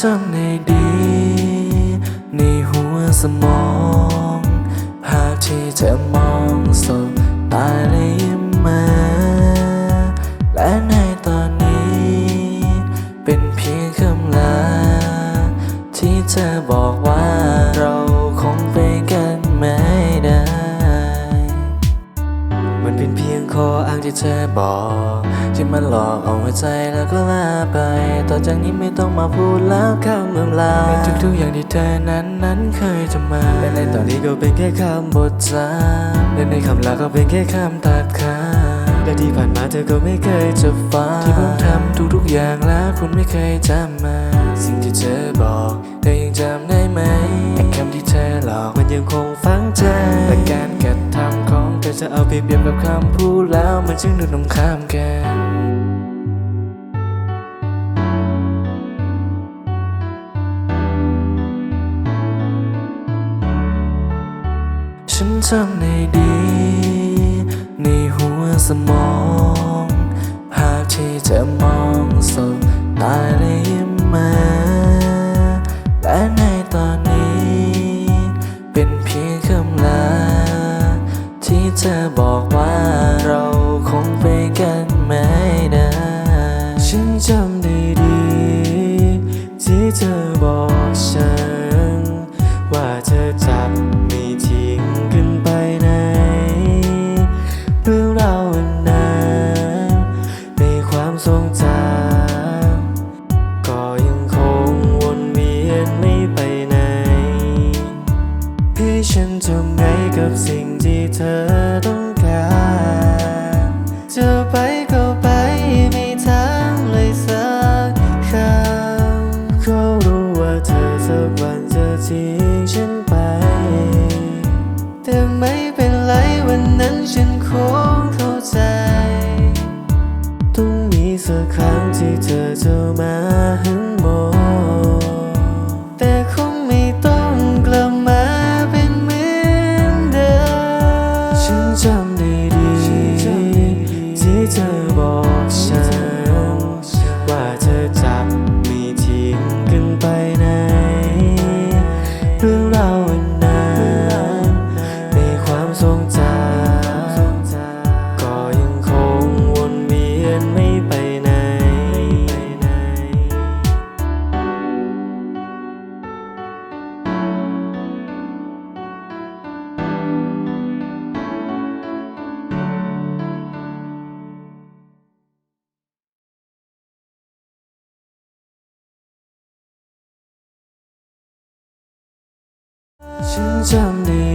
จำไงดี ในหัวสมอง ภาพที่เธอมองสบตาและยิ้มมา และในตอนนี้ เป็นเพียงคำลา ที่เธอบอก เป็นเพียงข้ออ้างที่เธอบอก ที่มันหลอกเอาหัวใจแล้วก็ลาไป ต่อจากนี้ไม่ต้องมาพูดแล้วคำอำลาในทุกๆอย่างที่เธอนั้นนั้นเคยทำมาและในตอนนี้ก็เป็นแค่คำบทจาและในคำลาก็เป็นแค่คำตัดขาดและที่ผ่านมาเธอก็ไม่เคยจะฟังที่ผมทำทุกๆอย่างแล้วคุณไม่เคยจำมาสิ่งที่เธอบอกเธอยังจำได้ไหมไอคำที่เธอหลอกมันยังคงฝังใจและการกร จะเอาไปเปรียบกับคำพูดแล้วมันจึงดูตรงข้ามกันฉันจำได้ดี ในหัวสมอง ภาพที่เธอมองสบตาย ธอบอก กับสิ่งที่เธอต้องการจะไปก็ไปไม่ถามเลยสักคำเขารู้ว่าเธอสักวันจะทิ้งฉันไป แต่ไม่เป็นไรวันนั้นฉันคงเข้าใจ ต้องมีสักครั้งที่เธอจะมาหันมอง ฉันจำได้